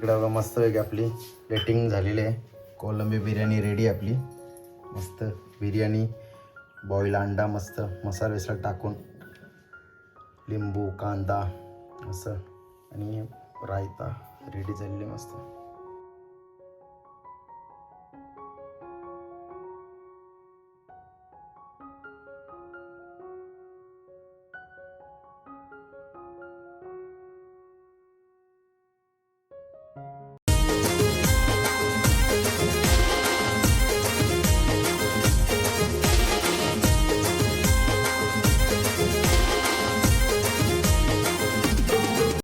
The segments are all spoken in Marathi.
इकडे बघा मस्त वेगळी आपली प्लेटिंग झालेली आहे. कोलंबी बिर्याणी रेडी आपली. मस्त बिर्याणी बॉईल अंडा मस्त मसाला बिसाला टाकून. लिंबू कांदा असं. आणि रायता रेडी झालेली मस्त.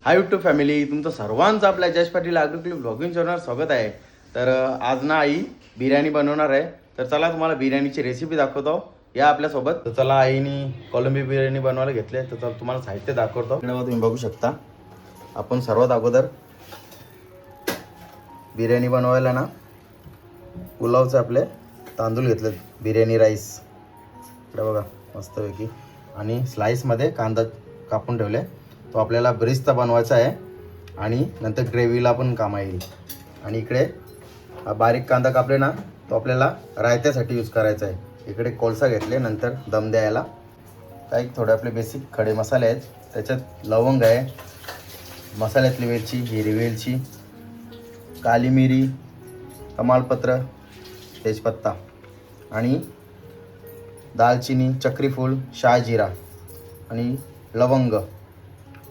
हाय युट्यूब फॅमिली तुमचं सर्वांचं आपल्या जश पाटील आग्रोक्लिप ब्लॉगिंग चॅनलवर स्वागत आहे. तर आज ना आई बिर्याणी बनवणार आहे. तर चला तुम्हाला बिर्याणीची रेसिपी दाखवतो. या आपल्यासोबत. तर चला आईनी कोलंबी बिर्याणी बनवायला घेतले तर चला तुम्हाला साहित्य दाखवतो. तुम्ही बघू शकता. आपण सर्वात अगोदर बिर्याणी बनवायला ना पुलावचे आपले तांदूळ घेतले. बिर्याणी राईस इकडे बघा मस्तपैकी. आणि स्लाईसमध्ये कांदा कापून ठेवले. तो आपल्याला ब्रिस्ता बनवायचा आहे. आणि नंतर ग्रेव्हीला पण कामा येईल. आणि इकडे हा बारीक कांदा कापले ना तो आपल्याला रायत्यासाठी यूज करायचा आहे. इकडे कोळसा घेतले नंतर दम द्यायला. काही थोडे आपले बेसिक खडे मसाले आहेत. त्याच्यात लवंग आहे मसाल्यातली वेलची हिरवी वेलची काली मिरी तमालपत्र तेजपत्ता आणि दालचिनी चक्रीफूल शाहजिरा आणि लवंग.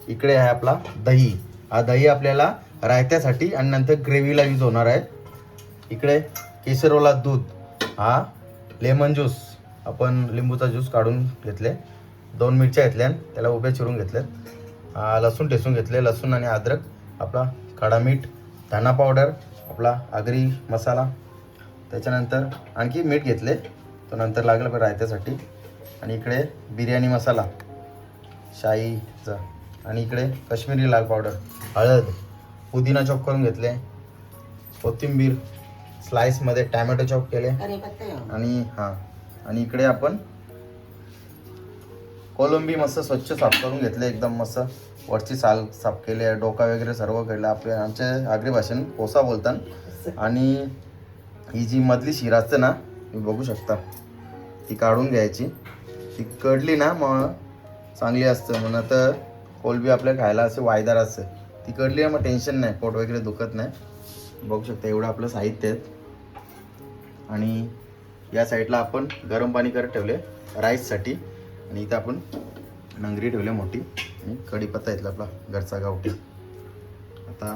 इकडे आहे आपला दही. हा दही आपल्याला रायत्यासाठी आणि नंतर ग्रेव्हीला यूज होणार आहे. इकडे केसरवाला दूध. हा लेमन ज्यूस. आपण लिंबूचा ज्यूस काढून घेतले. दोन मिरच्या घेतल्या त्याला उभ्या चिरून घेतल्यात. लसूण ठेसून घेतले. लसूण आणि अद्रक. आपला खडा मीठ धना पावडर आपला आगरी मसाला. त्याच्यानंतर आणखी मीठ घेतले. तो नंतर लागला पण रायत्यासाठी. आणि इकडे बिर्याणी मसाला. शाईचा आणि इकडे काश्मीरी लाल पावडर हळद पुदिना चॉप करून घेतले कोथिंबीर स्लाइसमध्ये टॅमॅटो चॉप केले. आणि हां आणि इकडे आपण कोलंबी मस्त स्वच्छ साफ करून घेतले एकदम मस्त. वरची साल साफ केले डोका वगैरे सर्व केलं आपले आमचे आगरी भाषेन कोसा बोलतात आणि ही जी मधली शिरा असते ना तुम्ही बघू शकता ती काढून घ्यायची. ती कडली ना मग चांगली असतं. म्हणून तर कोलबी आपल्या खायला असे वायदार असते तिकडली आहे मग टेन्शन नाही पोट वगैरे दुखत नाही. बघू शकता एवढं आपलं साहित्य आहे. आणि या साईडला आपण गरम पाणी करत ठेवले राईससाठी. आणि इथं आपण नंगरी ठेवली मोठी. आणि कढीपत्ता इथला आपला घरचा गावठी आता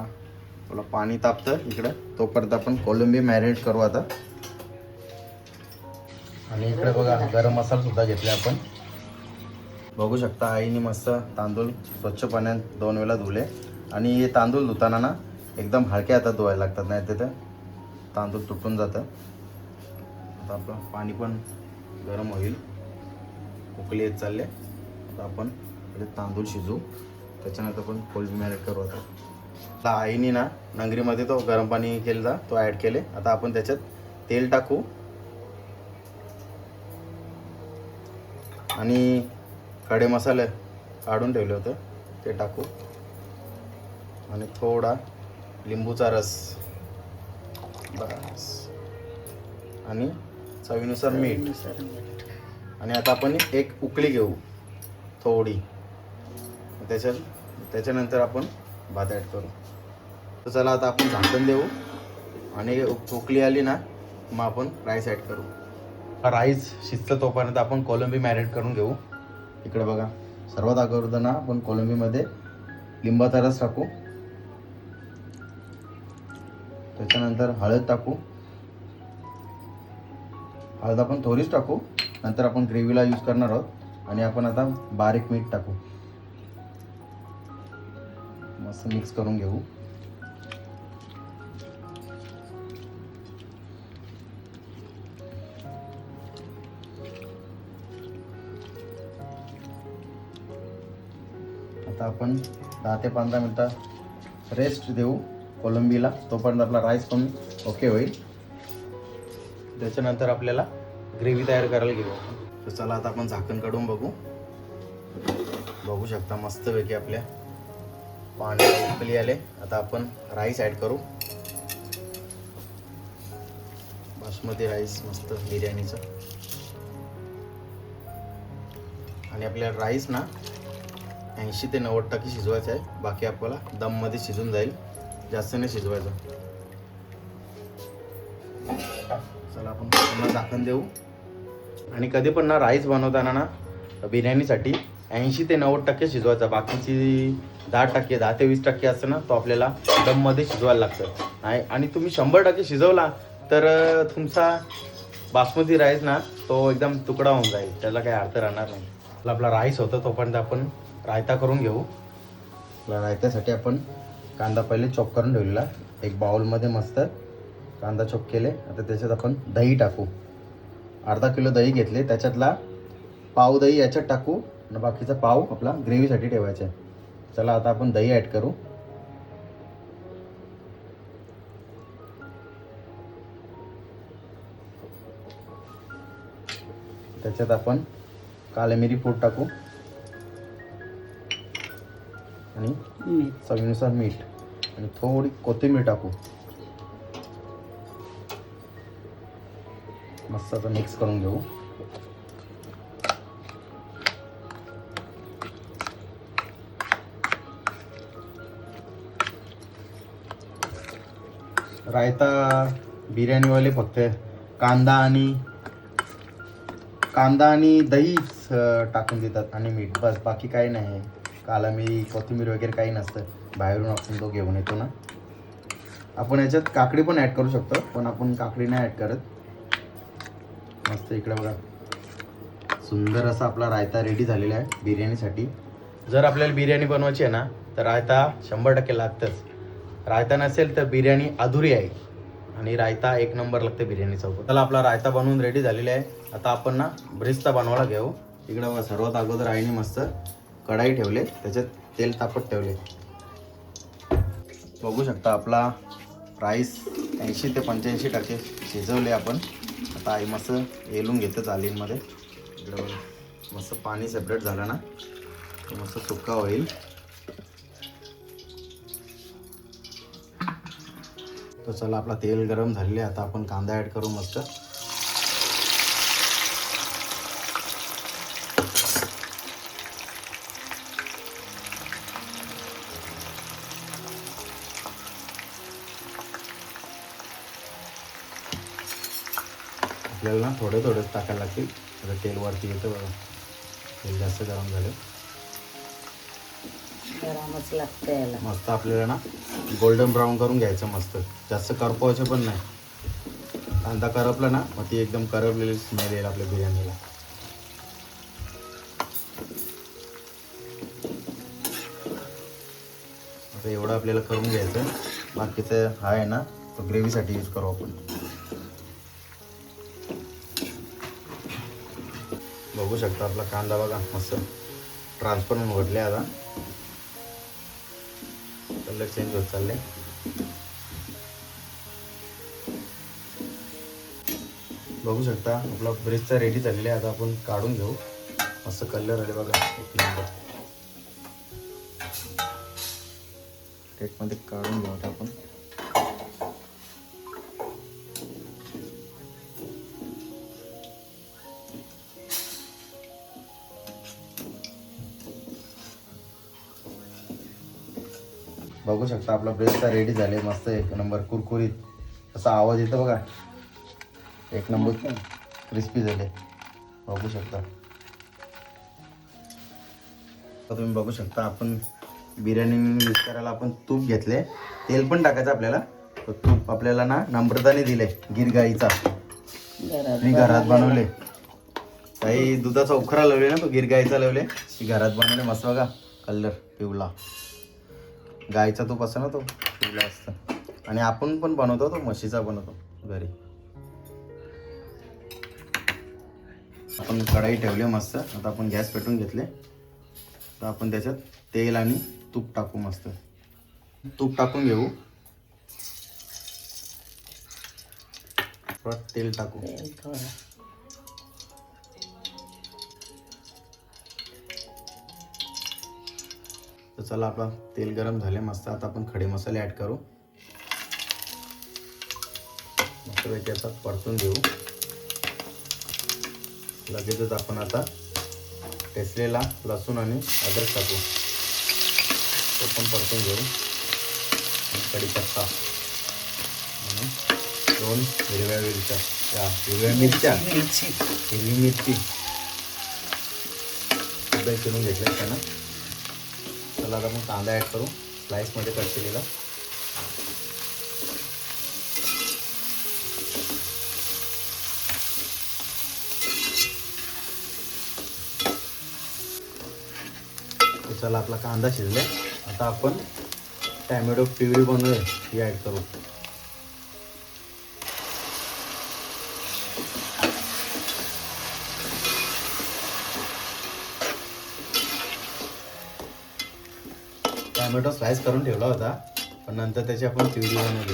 आपलं पाणी तापतं इकडं. तोपर्यंत आपण कोलंबी मॅरिनेट करू आता. आणि इकडे बघा गरम मसाला सुद्धा घेतला आपण. बघू शकता आईने मस्त तांदूळ स्वच्छ पाण्यात दोन वेळा धुले. आणि हे तांदूळ धुताना ना एकदम हलक्या हातात धुवायला लागतात नाही तर तांदूळ तुटून जातं. आता आपलं पाणी पण गरम होईल. उकळी येत चालले आता आपण तांदूळ शिजू. त्याच्यानंतर आपण कोल्ड मॅरिनेट करू आता. आता आईने ना नंगरीमध्ये तो गरम पाणी केलेला तो ॲड केले. आता आपण त्याच्यात तेल टाकू. आणि खडे मसाले काढून ठेवले होते ते टाकू. आणि थोडा लिंबूचा रस. बस. आणि चवीनुसार मीठ. आणि आता आपण एक उकळी घेऊ थोडी. त्याच्यात त्याच्यानंतर आपण भात ॲड करू. तर चला आता आपण झाकण देऊ. आणि उक- उकळी आली ना मग आपण राईस ॲड करू. हा राईस शिजतं तोपर्यंत आपण कोलंबी मॅरिनेट करून घेऊ. इकडे बघा. सर्वात अगोदर ना आपण कोलंबीमध्ये लिंबाचा रस टाकू. त्याच्यानंतर हळद टाकू. हळद आपण थोडीच टाकू. नंतर आपण ग्रेव्हीला यूज करणार आहोत. आणि आपण आता बारीक मीठ टाकू. मस्त मिक्स करून घेऊ. आपण दहा ते पंधरा मिनटं रेस्ट देऊ कोलंबीला. तोपर्यंत आपला राईस पण ओके होईल. त्याच्यानंतर आपल्याला ग्रेव्ही तयार करायला घेऊ तर चला आता आपण झाकण काढून बघू. बघू शकता मस्तपैकी आपल्या पाणी उकली आले. आता आपण राईस ॲड करू. बासमती राईस मस्त बिर्याणीचं. आणि आपल्याला राईस ना ऐंशी ते नव्वद टक्के शिजवायचं आहे. बाकी आपल्याला दममध्ये शिजून जाईल. जास्त नाही शिजवायचं. चला आपण पुन्हा झाकण देऊ. आणि कधी पण ना राईस बनवताना ना बिर्याणीसाठी ऐंशी ते नव्वद टक्के शिजवायचा. बाकीची दहा टक्के दहा ते वीस टक्के असतं ना तो आपल्याला दममध्ये शिजवायला लागतं. नाही आणि तुम्ही शंभर टक्के शिजवला तर तुमचा बासमती राईस ना तो एकदम तुकडा होऊन जाईल. त्याला काही अर्थ राहणार नाही. आपला आपला राईस होतं तोपर्यंत आपण रायता करून घेऊ. रायत्यासाठी आपण कांदा पहिले चॉप करून ठेवलेला. एक बाउलमध्ये मस्त कांदा चॉप केले. आता त्याच्यात आपण दही टाकू. अर्धा किलो दही घेतले. त्याच्यातला पाव दही याच्यात टाकू आणि बाकीचा पाव आपला ग्रेव्हीसाठी ठेवायचा आहे. चला आता आपण दही ॲड करू. त्याच्यात आपण काळे मिरी पूड टाकू. आणि चवीनुसार मीठ. आणि थोडी कोथिंबीर टाकू. मस्त आता मिक्स करून घेऊ. रायता बिर्याणीवाले फक्त कांदा आणि कांदा आणि दहीच अं, टाकून देतात आणि मीठ. बस बाकी काही नाही. काला मिरी कोथिंबीर वगैरे काही नसतं. बाहेरून आपण तो घेऊन येतो ना. आपण याच्यात काकडी पण ॲड करू शकतो पण आपण काकडी नाही ॲड करत. मस्त इकडे बघा. सुंदर असा आपला रायता रेडी झालेला आहे बिर्याणीसाठी. जर आपल्याला बिर्याणी बनवायची आहे ना तर रायता शंभर टक्के लागतंच. रायता नसेल तर बिर्याणी अधुरी आहे. आणि रायता एक नंबर लागते बिर्याणी चौक त्याला आपला रायता बनवून रेडी झालेला आहे. आता आपण ना ब्रिस्ता बनवायला घेऊ. इकडं सर्वात अगोदर आईने मस्त कढाई ठेवले त्याच्यात तेल तापत ठेवले. बघू शकता आपला राईस ऐंशी ते पंच्याऐंशी टक्के शिजवले आपण. आता आई मस्त येलून घेतं चालींमध्ये. इकडं मस्त पाणी सेपरेट झालं ना तर मस्त सुक्का होईल. तर चला आपला तेल गरम झालेले आता आपण कांदा ॲड करू मस्त. आपल्याला ना थोडे थोडेच टाकायला लागतील. आता तेल वरती येतं बघा. तेल जास्त गरम झालं. गरमच लागतं याला. मस्त आपल्याला ना गोल्डन ब्राऊन करून घ्यायचं मस्त. जास्त करपवायचं पण नाही. कांदा करपला ना मग ती एकदम करपलेली स्मेल येईल आपल्या बिर्याणीला. आता एवढं आपल्याला करून घ्यायचं. बाकीचं हा आहे ना तो ग्रेव्हीसाठी यूज करू आपण. बघू शकता आपला कांदा बघा मस्त ट्रान्सपरंट घडले आता. कलर चेंज होत चालले बघू शकता आपला ब्रिजचा रेडी झालेला आहे आता आपण काढून घेऊ. मस्त कलर आले बघा एक नंबर प्लेटमध्ये काढून घेऊ आता आपण. बघू शकता आपला ब्रेसचा रेडी झाले मस्त एक नंबर कुरकुरीत. असा आवाज येतो बघा. एक नंबर क्रिस्पी झाले. बघू शकता. तुम्ही बघू शकता आपण बिर्याणी यूज करायला आपण तूप घेतले. तेल पण टाकायचं आपल्याला. तूप आपल्याला ना नम्रताने दिले गिर गाईचा घरात मी घरात बनवले. काही दुधाचा उखरा लावले ना तो गिर गाईचा लावले घरात बनवले मस्त बघा. कलर पिवला गाईचा तूप असं ना तो पिवला असतं. आणि आपण पण बनवतो तो म्हशीचा बनवतो घरी. आपण कढाई ठेवली मस्त. आता आपण गॅस पेटून घेतले. तर आपण त्याच्यात तेल आणि तूप टाकू मस्त. तूप टाकून घेऊ. परत तेल टाकू. तर चला आपला तेल गरम झाले मस्त आता आपण खडे मसाले ॲड करू. मस्तपैकी आता परतून घेऊ. लगेचच आपण आता ठेचलेला लसूण आणि अद्रक टाकू. तो पण परतून घेऊ. आणि कढीपत्ता आणि दोन हिरव्या मिरच्या या हिरव्या मिरच्या. मिरची. हिरवी मिरची. सुद्धा चिरून घेतल्या त्यांना. चला आता मग कांदा ॲड करू. स्लाईसमध्ये कट केलेला. चला आपला कांदा शिजला आता आपण टॅमॅटो प्युरी बनवूया. ही ॲड करू. टॅमॅटो स्लाइस करून ठेवला होता पण नंतर त्याची आपण प्युरी बनवली.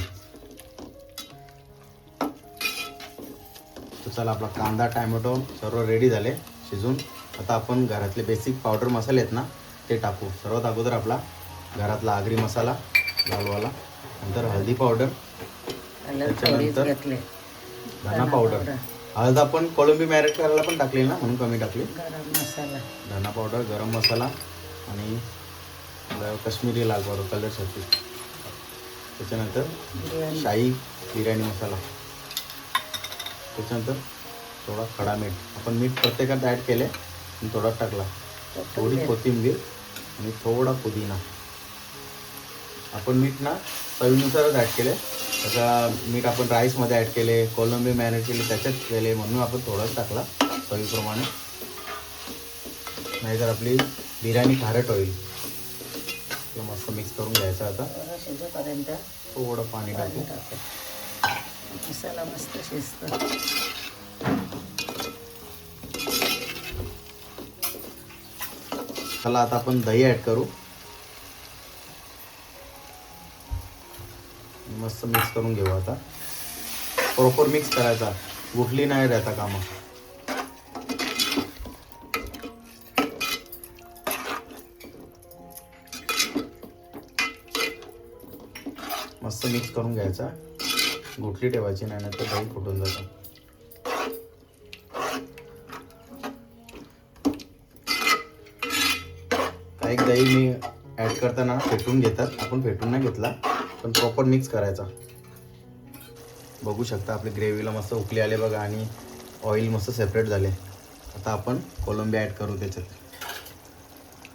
तर चला आपला कांदा टॅमॅटो सर्व रेडी झाले शिजून. आता आपण घरातले बेसिक पावडर मसाले आहेत ना ते टाकू. सर्वात अगोदर आपला घरातला आगरी मसाला लालवाला नंतर हळदी पावडर त्याच्यानंतर धना पावडर हळद आपण कोळंबी मॅरिनेट करायला पण टाकली ना म्हणून कमी टाकली. धना पावडर गरम मसाला आणि काश्मीरी लाल पावडर कलरसाठी त्याच्यानंतर शाही बिर्याणी मसाला. त्याच्यानंतर थोडा खडा मीठ. आपण मीठ प्रत्येकात ॲड केले आणि थोडा टाकला. थोडी कोथिंबीर आणि थोडा पुदिना. आपण मीठ ना चवीनुसारच ॲड केले त्याचा मीठ आपण राईसमध्ये ॲड केले कोलंबी मॅरिनेट केले त्याच्यात केले म्हणून आपण थोडाच टाकला चवीप्रमाणे. नाहीतर आपली बिर्याणी खारट होईल. मस्त मिक्स करून घ्यायचं आता. शिजेपर्यंत. थोडं पाणी टाकू पाणी टाकू. मसाला मस्त शिजतो. चला आता आपण दही ॲड करू. मस्त मिक्स करून घेऊ आता. प्रॉपर मिक्स करायचा. गुठली नाही राहता कामा. मस्त मिक्स करून घ्यायचा. गुठली ठेवायची नाही तर दही फुटून जातं. काही दही मी ॲड करताना फेटून घेतात. आपण फेटून नाही घेतला पण प्रॉपर मिक्स करायचा. बघू शकता आपली ग्रेव्हीला मस्त उकली आले बघा आणि ऑइल मस्त सेपरेट झाले. आता आपण कोलंबी ॲड करू त्याच्यात.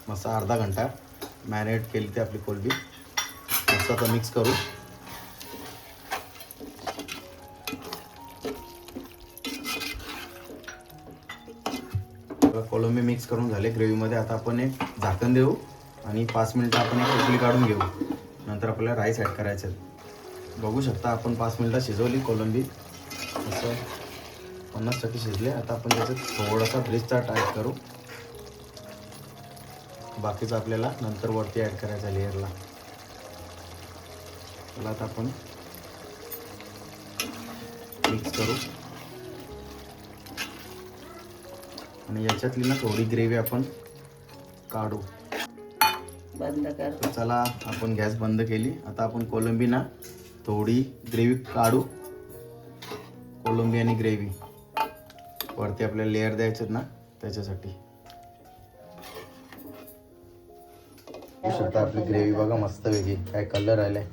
मस्त अर्धा घंटा मॅरिनेट केली ती आपली कोलंबी. मस्त आता मिक्स करू. कोलंबी मिक्स करून झाले. ग्रेव्हीमध्ये आता आपण एक झाकण देऊ आणि पाच मिनटं आपण एक उकळी काढून घेऊ. नंतर आपल्याला राईस ॲड करायचे बघू शकता आपण पाच मिनटं शिजवली कोलंबी. असं पन्नास टक्के शिजले. आता आपण त्याच्यात थोडासा ब्रिजचा टाईप करू. बाकीचं आपल्याला नंतर वरती ॲड करायचा लेअरला त्याला आता आपण मिक्स करू. आणि याच्यातली ना थोडी ग्रेव्ही आपण काढू. बंद कर. चला आपण गॅस बंद केली. आता आपण कोलंबी ना थोडी ग्रेव्ही काढू. कोलंबी आणि ग्रेव्ही. वरती आपल्याला लेअर द्यायचे ना त्याच्यासाठी. बघू शकता आपली ग्रेव्ही बघा मस्त वेगळी. काय कलर आलाय.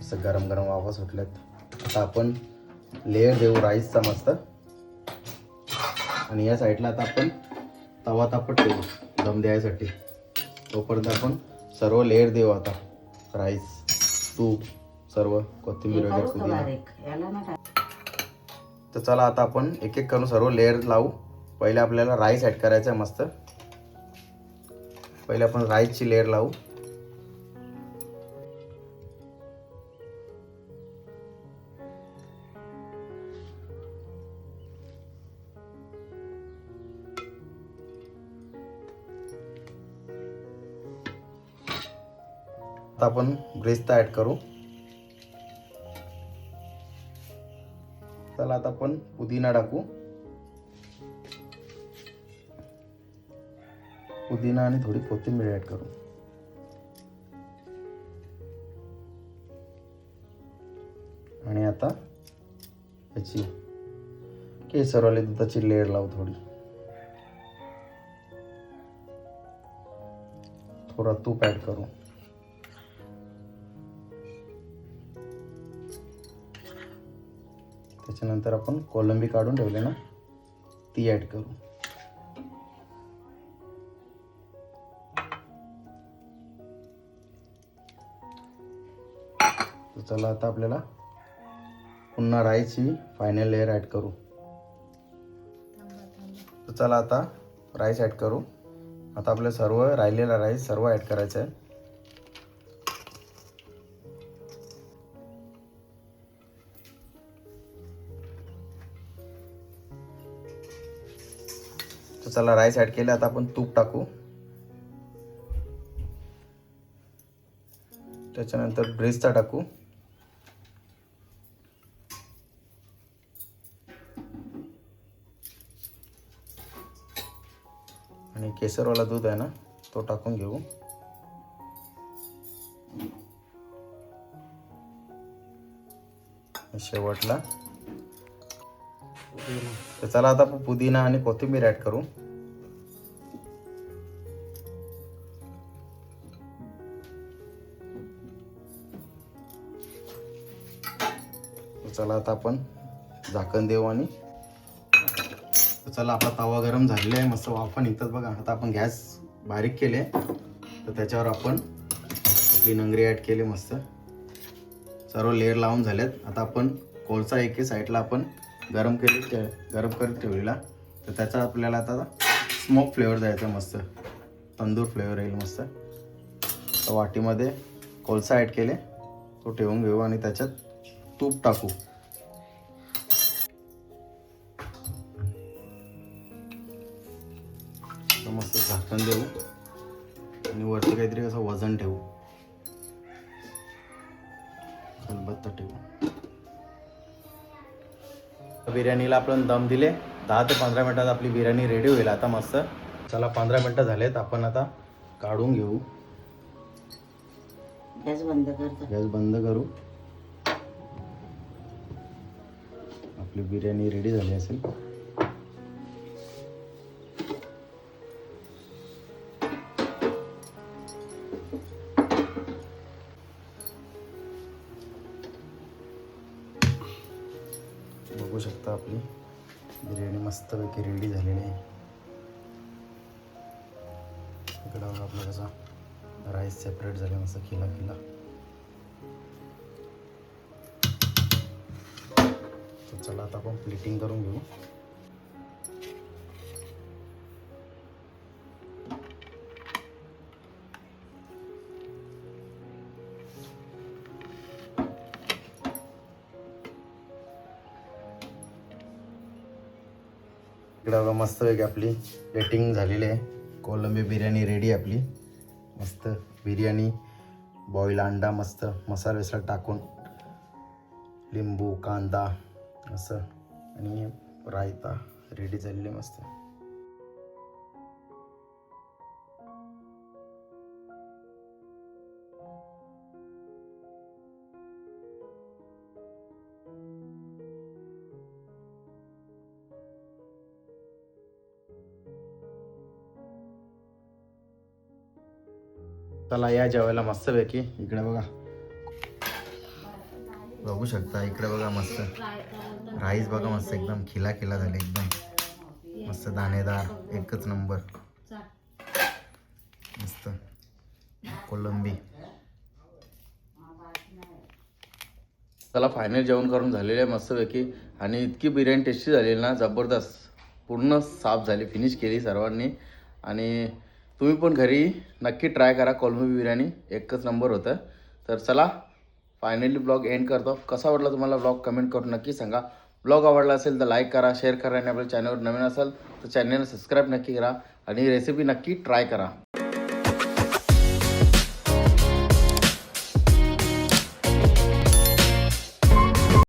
असं गरम गरम वाफा सुटल्यात. आता आपण लेअर देऊ राईसचा मस्त. आणि या साईडला आता आपण तवा तापत ठेवू दम द्यायसाठी. तोपर्यंत आपण सर्व लेअर देऊ आता. राईस तूप सर्व कोथिंबीर वगैरे पुदिना. तर चला आता आपण एक एक करून सर्व लेअर लावू. पहिले आपल्याला राईस ॲड करायचं आहे मस्त. पहिले आपण राईसची लेअर लावू. आपण ग्रेस्ता ॲड करू. चला आता आपण पुदिना टाकू. पुदिना आणि थोडी कोथिंबीर ॲड करू. आणि आता याची केसरवाली दुधाची लेअर लावू थोडी. थोडा तूप ॲड करू. त्याच्यानंतर आपण कोलंबी काढून ठेवले ना ती ॲड करू. तर चला आता आपल्याला पुन्हा राईची फायनल लेअर ॲड करू. तर चला आता राईस ॲड करू. आता आपलं सर्व राहिलेला राईस सर्व ॲड करायचं आहे. तर चला राईस ॲड केलं. आता आपण तूप टाकू. त्याच्यानंतर ब्रेसचा टाकू. आणि केसरवाला दूध आहे ना तो टाकून घेऊ. शेवटला तर चला आता आपण पुदिना आणि कोथिंबीर ॲड करू. चला आता आपण झाकण देऊ आणि चला आपला तवा गरम झालेला आहे. मस्त वाफा निघतात बघा. आता आपण गॅस बारीक केले. तर त्याच्यावर आपण आपली नंगरी ॲड केली मस्त. सर्व लेअर लावून झालेत. आता आपण कोळसा एके साईडला आपण गरम केली ते गरम करत ठेवलेला. तर त्याचा आपल्याला आता स्मोक फ्लेवर द्यायचा मस्त. तंदूर फ्लेवर येईल मस्त. तर वाटीमध्ये कोलसा ॲड केले. तो ठेवून घेऊ आणि त्याच्यात तूप टाकू. तर मस्त झाकण देऊ. आणि वरती काहीतरी असं वजन ठेवू. बिर्याणीला आपण दम दिले. दहा ते पंधरा मिनिटात आपली बिर्याणी रेडी होईल. आता मस्त. चला पंधरा मिनटं झालेत. आपण आता काढून घेऊ. गॅस बंद करतो गॅस बंद करू. आपली बिर्याणी रेडी झाली असेल. राईस सेपरेट झाले मस्त खिला खिला. तर चला आता आपण प्लेटिंग करून घेऊ. इकडे बघा मस्तपैकी आपली प्लेटिंग झालेली आहे. कोलंबी बिर्याणी रेडी आपली. मस्त बिर्याणी बॉईल अंडा मस्त मसाला विसाला टाकून लिंबू कांदा असं. आणि रायता रेडी झालेली मस्त. चला या जेवायला मस्तपैकी इकडे बघा. बघू शकता इकडे बघा मस्त. राईस बघा मस्त एकदम खिला खिला झाले एकदम. मस्त दाणेदार एकच नंबर. मस्त. कोलंबी. त्याला फायनल जेवण करून झालेलं आहे मस्तपैकी आणि इतकी बिर्याणी टेस्टी झालेली ना जबरदस्त. पूर्ण साफ झाली फिनिश केली सर्वांनी. आणि तुम्ही पण घरी नक्की ट्राय करा कोलंबी बिर्याणी. एकच नंबर होतं. तर चला फायनली ब्लॉग एंड करतो. कसा वाटला तुम्हाला ब्लॉग कमेंट करून नक्की सांगा. ब्लॉग आवडला असेल तर लाईक करा शेअर करा आणि आपल्या चॅनलवर नवीन असेल तर चॅनलला सबस्क्राईब नक्की करा आणि रेसिपी नक्की ट्राय करा.